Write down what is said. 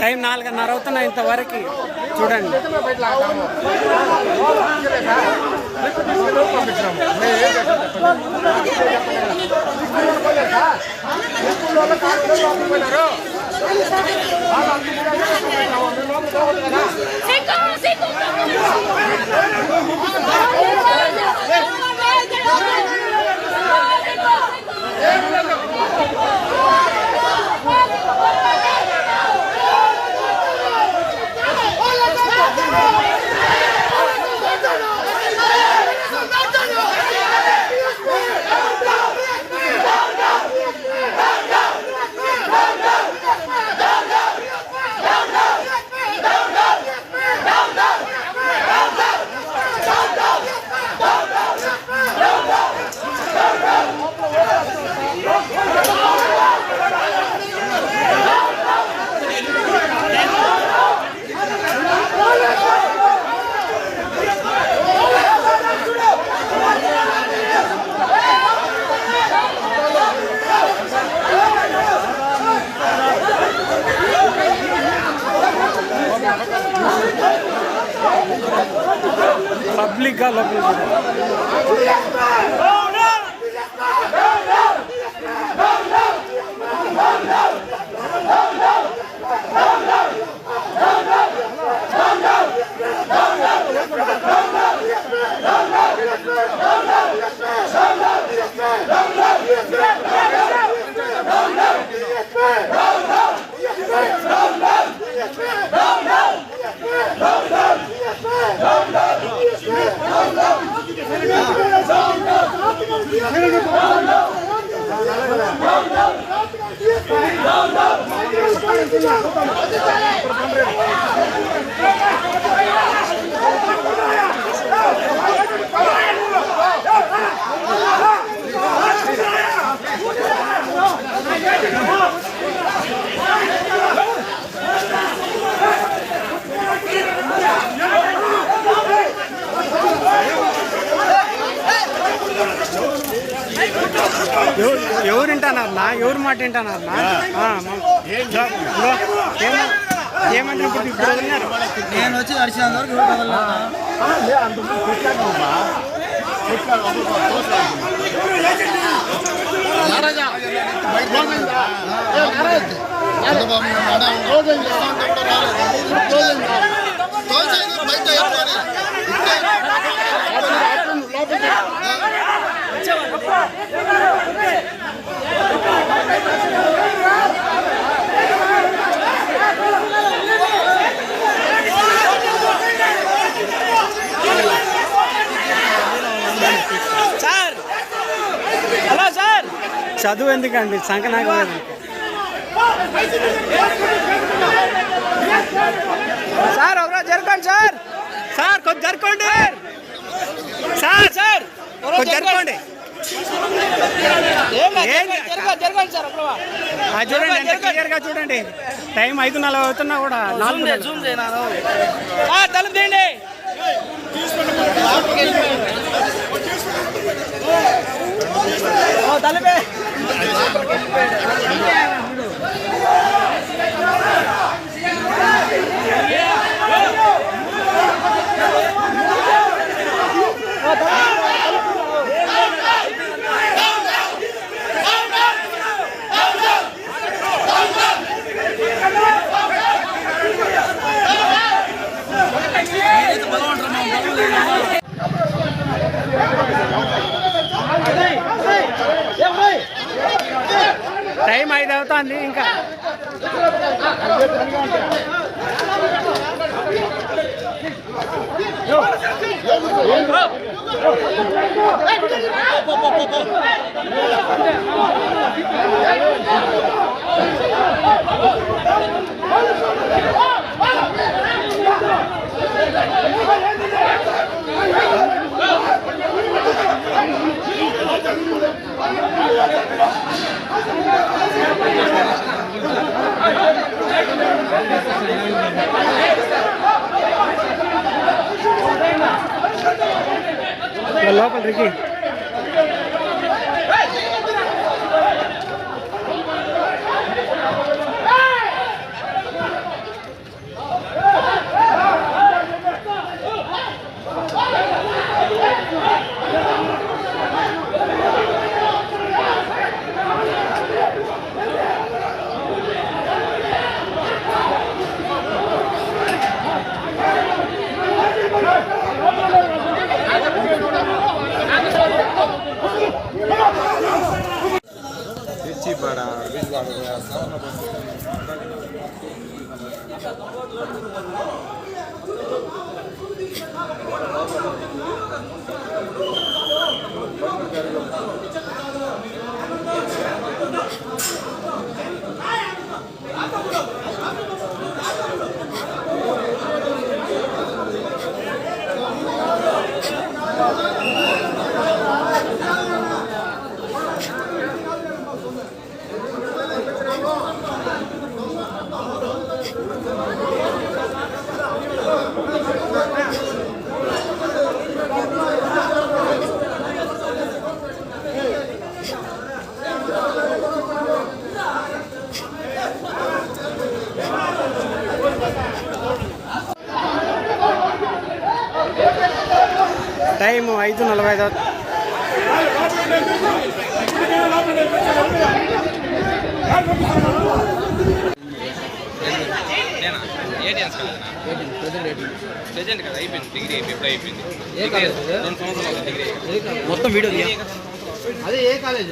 Time నాలుగున్నర అవుతున్నా ఇంతవరకు. చూడండి. Cinco, পাবলিক গাল లోపల ఎవరు ఎవరు వింటున్నారు నా? ఎవరు మాట వింటున్నారు నా ఆ, మా- ఇదిగో, ఏమ- ఏమంటారు ఇప్పుడు ఇప్పుడు వదిలినారు నేను వచ్చి అడిచినంత వరకు బయట. సార్! Hello sir! చదువు ఎందుకండి? సంకనాక సార్ ఒకరోజు జరగండి సార్! సార్ కొంచెం జరగండి సార్! సార్ కొంచెం? ఆ చూడండి ఎంత క్లియర్గా చూడండి. టైం ఐదు నలభై అవుతున్నా కూడా నాలుగు తలుపు తీయండి. ఓ, తలుపే. போ போ போ போ లోపల రికి Thank you. టైం ఐదు నలభై ఐదు. నేనా ఏటీఎన్స్ కదా ప్రెజెంట్ కదా అయిపోయింది డిగ్రీ అయిపోయి ఎప్పుడు అయిపోయింది రెండు సంవత్సరాలు అవుతుంది డిగ్రీ మొత్తం వీడియో అదే ఏ కాలేజ్?